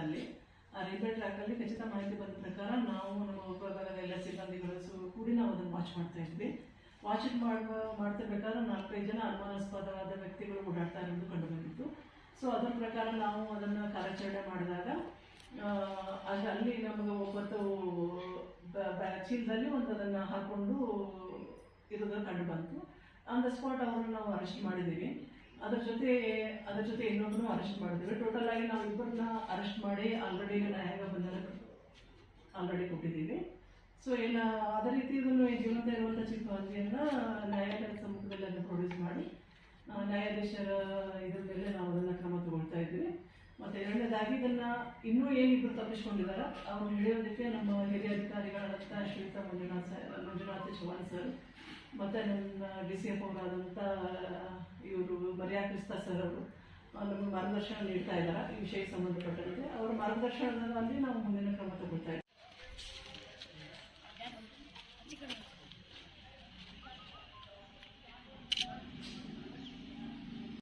Railway ಟ್ರ್ಯಾಕಲ್ಲಿ ಖಚಿತ ಮಾಹಿತಿ ಬಂದ ಪ್ರಕಾರ ನಾವು ನಮ್ಮ ಉಪವಿಭಾಗದ ಎಲ್ಲ ಸಿಬ್ಬಂದಿಗಳು ಕೂಡಿ ನಾವು ಅದನ್ನು ವಾಚ್ ಮಾಡ್ತಾ ಇದ್ವಿ. ವಾಚಿಂಗ್ ಮಾಡುವ ಪ್ರಕಾರ ನಾಲ್ಕೈದು ಜನ ಅನುಮಾನಾಸ್ಪದವಾದ ವ್ಯಕ್ತಿಗಳು ಓಡಾಡ್ತಾ ಇರೋದು ಕಂಡು ಬಂದಿತ್ತು. ಸೊ ಅದರ ಪ್ರಕಾರ ನಾವು ಅದನ್ನು ಕಾರ್ಯಾಚರಣೆ ಮಾಡಿದಾಗ ಅಲ್ಲಿ ನಮಗೆ ಒಬ್ಬತ್ತು ಚೀಲದಲ್ಲಿ ಒಂದು ಅದನ್ನು ಹಾಕೊಂಡು ಇರೋದು ಕಂಡು ಬಂತು. ಆನ್ ದ ಸ್ಪಾಟ್ ಅವರನ್ನು ನಾವು ಅರೆಸ್ಟ್ ಮಾಡಿದ್ದೀವಿ. ಅದ್ರ ಜೊತೆ, ಅದರ ಜೊತೆ ಇನ್ನೊಬ್ಬನು ಅರೆಸ್ಟ್ ಮಾಡಿದ್ದೀವಿ. ಟೋಟಲ್ ಆಗಿ ನಾವು ಇಬ್ಬರನ್ನ ಅರೆಸ್ಟ್ ಮಾಡಿ ಆಲ್ರೆಡಿ ಹೇಗೆ ಬಂದರೆ ಆಲ್ರೆಡಿ ಕೊಟ್ಟಿದ್ದೀವಿ. ಸೊ ಎಲ್ಲ ಅದೇ ರೀತಿ ಇದನ್ನು ಜೀವನದ ಇರುವಂಥ ಚಿಕ್ಕ ಚಿಕ್ಕವನ್ನಿಯನ್ನು ನ್ಯಾಯಾಲಯದ ಸಮ್ಮುಖದಲ್ಲಿ ಅದನ್ನು ಪ್ರೊಡ್ಯೂಸ್ ಮಾಡಿ ನ್ಯಾಯಾಧೀಶರ ಇದ್ರ ಮೇಲೆ ನಾವು ಅದನ್ನು ಕ್ರಮ ತಗೊಳ್ತಾ ಇದ್ದೀವಿ. ಮತ್ತು ಎರಡನೇದಾಗಿ ಇದನ್ನು ಇನ್ನೂ ಏನಿಬ್ಬರು ತಪ್ಪಿಸ್ಕೊಂಡಿದ್ದಾರೆ ಅವ್ರನ್ನ ಹಿಡಿಯೋದಕ್ಕೆ ನಮ್ಮ ಹಿರಿಯ ಅಧಿಕಾರಿಗಳಾದಂಥ ಶ್ರೀಯುತ ಮಂಜುನಾಥ್ ಸರ್, ಮಂಜುನಾಥ್ ಚೌಹಾಣ್ ಸರ್, ಮತ್ತು ನನ್ನ ಡಿ ಸಿ ಎಫ್ ಅವರಾದಂಥ ಇವರು ಮರ್ಯಾ ಸರ್ ಅವರು ನಮ್ಮ ಮಾರ್ಗದರ್ಶನ ನೀಡ್ತಾ ಇದ್ದಾರೆ ಈ ವಿಷಯಕ್ಕೆ ಸಂಬಂಧಪಟ್ಟಂತೆ. ಅವರ ಮಾರ್ಗದರ್ಶನದಲ್ಲಿ ನಾವು ಮುಂದಿನ ಕ್ರಮ ತಗೊಳ್ತಾ ಇದ್ದೀವಿ